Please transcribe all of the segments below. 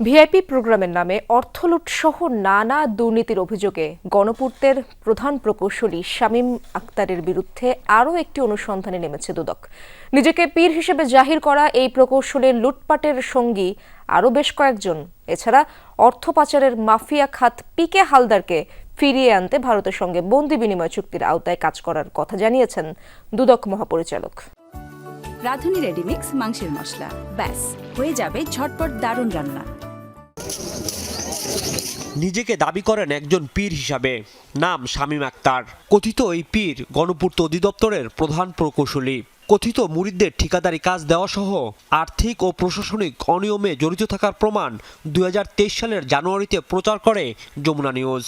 VIP প্রোগ্রামের নামে অর্থলুট সহ নানা দুর্নীতির অভিযোগে গণপূর্তের প্রধান প্রকৌশলী শামীম আক্তারের বিরুদ্ধে আরও একটি অনুসন্ধানে নেমেছে দুদক। নিজেকে পীর হিসেবে জাহির করা এই প্রকৌশলীর লুটপাটের সঙ্গী আরও বেশ কয়েকজন। এছাড়া অর্থ পাচারের মাফিয়া খাত পিকে হালদারকে ফিরিয়ে আনতে ভারতের সঙ্গে বন্দি বিনিময় চুক্তির আওতায় কাজ করার কথা জানিয়েছেন দুদক মহাপরিচালক। রাঁধুনি রেডিমিক্স মাংসের মশলা। ব্যাস, হয়ে যাবে ঝটপট দারুণ রান্না। নিজেকে দাবি করেন একজন পীর হিসাবে, নাম শামীম আক্তার। কথিত এই পীর গণপূর্ত অধিদপ্তরের প্রধান প্রকৌশলী। কথিত মুরিদদের ঠিকাদারি কাজ দেওয়া সহ আর্থিক ও প্রশাসনিক অনিয়মে জড়িত থাকার প্রমাণ দু হাজার তেইশ সালের জানুয়ারিতে প্রচার করে যমুনা নিউজ।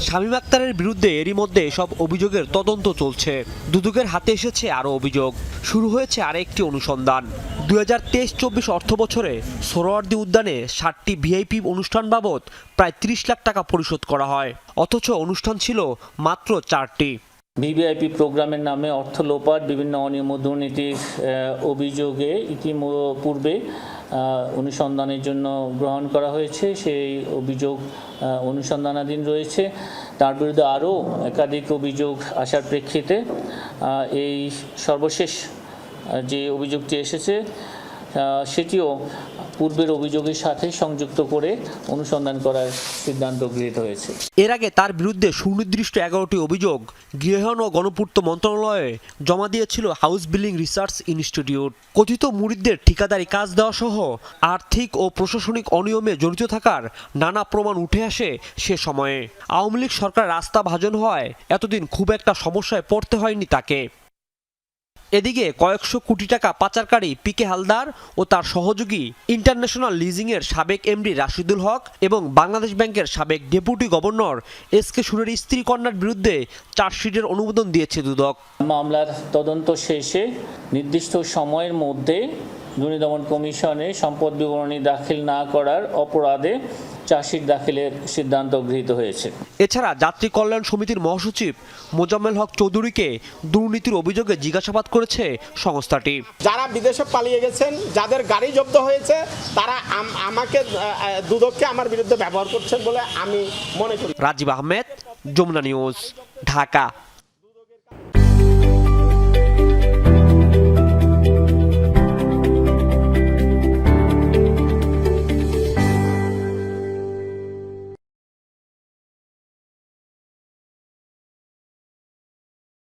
শামীম আক্তারের বিরুদ্ধে এরই মধ্যে সব অভিযোগের তদন্ত চলছে। দুদকের হাতে এসেছে আরও অভিযোগ। শুরু হয়েছে আরেকটি অনুসন্ধান। দুই হাজার তেইশ চব্বিশ অর্থ বছরে সোহরাওয়ার্দী উদ্যানে ষাটটি ভিআইপি অনুষ্ঠান বাবদ প্রায় ত্রিশ লাখ টাকা পরিশোধ করা হয়। অথচ অনুষ্ঠান ছিল মাত্র চারটি। ভিভিআইপি প্রোগ্রামের নামে অর্থ লোপাট, বিভিন্ন অনিয়ম দুর্নীতির অভিযোগে ইতিপূর্বে অনুসন্ধানের জন্য গ্রহণ করা হয়েছে। সেই অভিযোগ অনুসন্ধানাধীন রয়েছে। তার বিরুদ্ধে আরও একাধিক অভিযোগ আসার প্রেক্ষিতে এই সর্বশেষ যে অভিযোগটি এসেছে সেটিও পূর্বের অভিযোগের সাথে সংযুক্ত করে অনুসন্ধান করার সিদ্ধান্ত গৃহীত হয়েছে। এর আগে তার বিরুদ্ধে সুনির্দিষ্ট এগারোটি অভিযোগ গৃহায়ন ও গণপূর্ত মন্ত্রণালয়ে জমা দিয়েছিল হাউস বিল্ডিং রিসার্চ ইনস্টিটিউট। কথিত মুরিদদের ঠিকাদারি কাজ দেওয়া সহ আর্থিক ও প্রশাসনিক অনিয়মে জড়িত থাকার নানা প্রমাণ উঠে আসে সে সময়ে। আওয়ামী লীগ সরকার রাস্তা ভাজন হওয়ায় এতদিন খুব একটা সমস্যায় পড়তে হয়নি তাকে। এদিকে কয়েকশো কোটি টাকা পাচারকারী পিকে হালদার ও তার সহযোগী ইন্টারন্যাশনাল লিজিংয়ের সাবেক এমডি রাশিদুল হক এবং বাংলাদেশ ব্যাংকের সাবেক ডেপুটি গভর্নর এস কে সুরের স্ত্রী কন্যার বিরুদ্ধে চার্জশিটের অনুমোদন দিয়েছে দুদক। মামলার তদন্ত শেষে নির্দিষ্ট সময়ের মধ্যে দুর্নীতি দমন কমিশনে সম্পদ বিবরণী দাখিল না করার অপরাধে চার্জশিট দাখিলের সিদ্ধান্ত গৃহীত হয়েছে। এছাড়া যাত্রী কল্যাণ সমিতির মহাসচিব মোজাম্মেল হক চৌধুরীকে দুর্নীতির অভিযোগে জিজ্ঞাসাবাদ করেছে সংস্থাটি। যারা বিদেশে পালিয়ে গেছেন যাদের গাড়ি জব্দ হয়েছে তারা আমাকে দুদককে আমার বিরুদ্ধে ব্যবহার করছেন বলে আমি মনে করি। রাজীব আহমেদ যমুনা নিউজ ঢাকা।